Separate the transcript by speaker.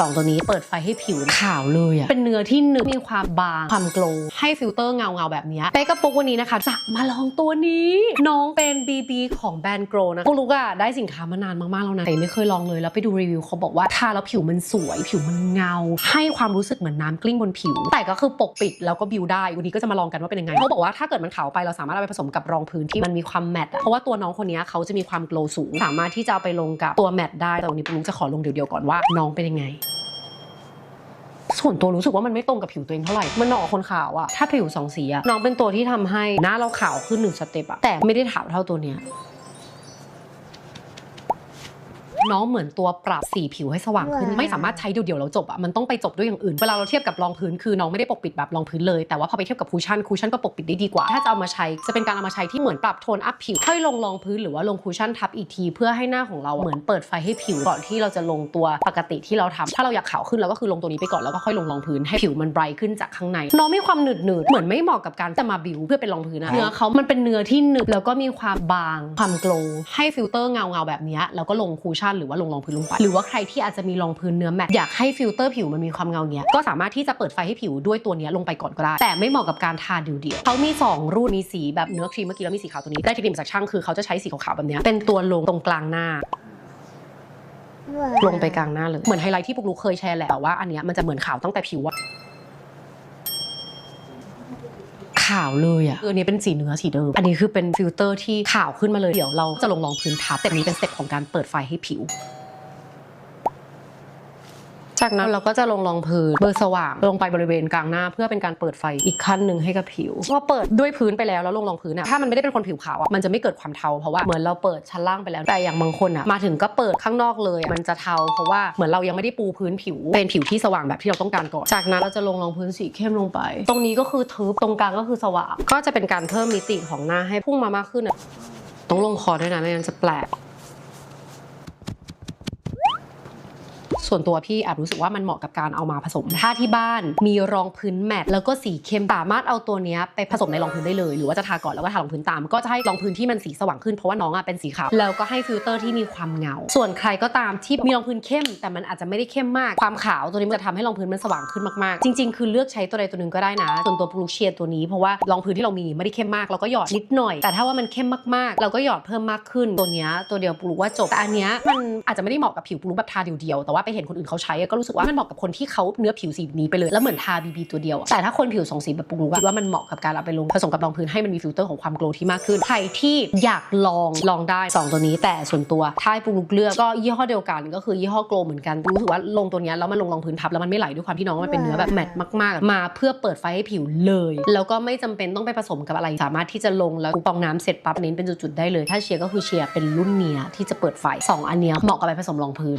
Speaker 1: สองตัวนี้เปิดไฟให้ผิวขาวเลยอะเป็นเนื้อที่หนึบมีความบาง ความโกลว์ให้ฟิลเตอร์เงาเงาๆแบบเนี้ยเป๊กกับปุ๊กวันนี้นะคะ จะมาลองตัวนี้ น้องเป็น BB ของแบรนด์โกลนะปุ๊กลุกอะได้สินค้ามานานมากๆแล้วนะแต่ไม่เคยลองเลยแล้วไปดูรีวิวเขาบอกว่าทาแล้วผิวมันสวย ผิวมันเงา ให้ความรู้สึกเหมือนน้ำกลิ้งบนผิว แต่ก็คือปกปิดแล้วก็บิวได้วันนี้ก็จะมาลองกันว่าเป็นยังไงเขาบอกว่าถ้าเกิดมันขาวไปเราสามารถเอาไปผสมกับรองพื้นที่มันมีความแมตต์อะเพราะว่าตัวน้องคนนี้เขาจะมีความโกลว์สูง สามารถที่จะเอาไปลงกับตัวแมตต์ได้แต่วันนี้ปุ๊กลุกจะขอลงเดียวๆก่อนว่าน้องเป็นยังไง ส่วนตัวรู้สึกว่ามันไม่ตรงกับผิวตัวเองเท่าไหร่ มันหนอกคนขาวอะถ้าผิวสองสีอะน้องเป็นตัวที่ทำให้หน้าเราขาวขึ้นหนึ่งสเต็ปอะแต่ไม่ได้ขาวเท่าตัวเนี้ย น้องเหมือนตัวปรับสีผิวให้สว่างขึ้น
Speaker 2: ว้าว
Speaker 1: ไม่สามารถใช้เดียวๆแล้วจบอะมันต้องไปจบด้วยอย่างอื่นเวลาเราเทียบกับรองพื้นคือน้องไม่ได้ปกปิดแบบรองพื้นเลยแต่ว่าพอไปเทียบกับคูชั่นคูชั่นก็ปกปิดได้ดีกว่า ถ้าจะเอามาใช้จะเป็นการเอามาใช้ที่เหมือนปรับโทนอัพผิวค่อยลงรองพื้นหรือว่าลงคูชั่นทับอีกทีเพื่อให้หน้าของเราเหมือนเปิดไฟให้ผิวก่อนที่เราจะลงตัวปกติที่เราทำถ้าเราอยากขาวขึ้นเราก็คือลงตัวนี้ไปก่อนแล้วก็ค่อยลงรองพื้นให้ผิวมันไบรท์ขึ้นจากข้างใน น้องมีความหนืดหนืดๆเหมือนไม่เหมาะกับการจะมาบิวเพื่อเป็นรองพื้นนะเนื้อเขามันเป็นเนื้อที่หนึบแล้วก็มีความบางความโกลว์ให้ฟิลเตอร์เงาเงาๆแบบเนี้ยแล้วก็ลงคูชั่นหรือว่าลงรองพื้นลงไป หรือว่าใครที่อาจจะมีรองพื้นเนื้อแมตต์อยากให้ฟิลเตอร์ผิวมันมีความเงาเนี้ยก็สามารถที่จะเปิดไฟให้ผิวด้วยตัวเนี้ยลงไปก่อนก็ได้ แต่ไม่เหมาะกับการทาเดียวๆเขามีสองรุ่นมีสีแบบเนื้อครีมเมื่อกี้แล้วมีสีขาวตัวนี้ได้เทคนิคมาจากช่างคือเขาจะใช้สีขาวๆแบบเนี้ยเป็นตัวลงตรงกลางหน้าลงไปกลางหน้าเลย เหมือนไฮไลท์ที่ปุกลุกเคยแชร์แหละแต่ว่าอันเนี้ยมันจะเหมือนขาวตั้งแต่ผิวอะ ขาวเลยอะคืออันนี้เป็นสีเนื้อสีเดิม อันนี้คือเป็นฟิลเตอร์ที่ขาวขึ้นมาเลย เดี๋ยวเราจะลงรองพื้นทับแต่นี้เป็นสเต็ปของการเปิดไฟให้ผิว จากนั้นเราก็จะลงรองพื้นเบอร์สว่างลงไปบริเวณกลางหน้า เพื่อเป็นการเปิดไฟอีกขั้นหนึ่งให้กับผิวพอเปิดด้วยพื้นไปแล้วแล้วลงรองพื้นอะถ้ามันไม่ได้เป็นคนผิวขาวอะมันจะไม่เกิดความเทาเพราะว่าเหมือนเราเปิดชั้นล่างไปแล้วแต่อย่างบางคนอะมาถึงก็เปิดข้างนอกเลยอะมันจะเทาเพราะว่าเหมือนเรายังไม่ได้ปูพื้นผิว เป็นผิวที่สว่างแบบที่เราต้องการก่อนจากนั้นเราจะลงรองพื้นสีเข้มลงไป ตรงนี้ก็คือทึบตรงกลางก็คือสว่างก็จะเป็นการเพิ่มมิติของหน้าให้พุ่งมามากขึ้นอะต้องลงคอด้วยนะไม่งั้นจะแปลก ส่วนตัวพี่แอบรู้สึกว่ามันเหมาะกับการเอามาผสม ถ้าที่บ้านมีรองพื้นแมตแล้วก็สีเข้มสามารถเอาตัวเนี้ยไปผสมในรองพื้นได้เลย หรือว่าจะทาก่อนแล้วก็ทารองพื้นตาม ก็จะให้รองพื้นที่มันสีสว่างขึ้นเพราะว่าน้องอะเป็นสีขาวแล้วก็ให้ฟิลเตอร์ที่มีความเงา ส่วนใครก็ตามที่มีรองพื้นเข้ม แต่มันอาจจะไม่ได้เข้มมากความขาวตัวนี้มันจะทำให้รองพื้นมันสว่างขึ้นมากๆ จริง ๆ คือเลือกใช้ตัวใดตัวหนึ่งก็ได้นะส่วนตัวปลูเชียตัวนี้เพราะว่ารองพื้นที่เรามีไม่ได้เข้มมากเราก็หยอดนิดหน่อย แต่ถ้าว่ามันเข้มมากๆ เราก็หยอดเพิ่มมากขึ้นตัวเนี้ยตัวเดียวปลูว่าจบแต่อันเนี้ยมันอาจจะไม่ได้เหมาะกับผิวปลูแบบทาเดียวๆแต่ว่าไปเห็นคนอื่นเขาใช้อะก็รู้สึกว่ามันเหมาะกับคนที่เขาเนื้อผิวสีนี้ไปเลยแล้วเหมือนทาบีบีตัวเดียวอะแต่ถ้าคนผิวสองสีแบบปลูกอะคิดว่ามันเหมาะกับการเอาไปลงผสมกับรองพื้นให้มันมีฟิลเตอร์ของความโกลว์ที่มากขึ้นใครที่อยากลองลองได้สองตัวนี้ แต่ส่วนตัวถ้าให้ปลูกเลือกก็ยี่ห้อเดียวกันก็คือยี่ห้อโกลว์เหมือนกันรู้สึกว่าลงตัวเนี้ยแล้วมันลงรองพื้นทับแล้วมันไม่ไหลด้วยความที่น้องมันเป็นเนื้อแบบแมตต์มากๆ มาเพื่อเปิดไฟให้ผิวเลย แล้วก็ไม่จำเป็นต้องไปผสมกับอะไร สามารถที่จะลงแล้วฟองน้ำเสร็จปั๊บอันนี้เป็นจุดๆได้เลย ถ้าเชียร์ก็คือเชียร์เป็นรุ่นเนี้ยที่จะเปิดไฟสองอันเนี้ยเหมาะกับไปผสมรองพื้น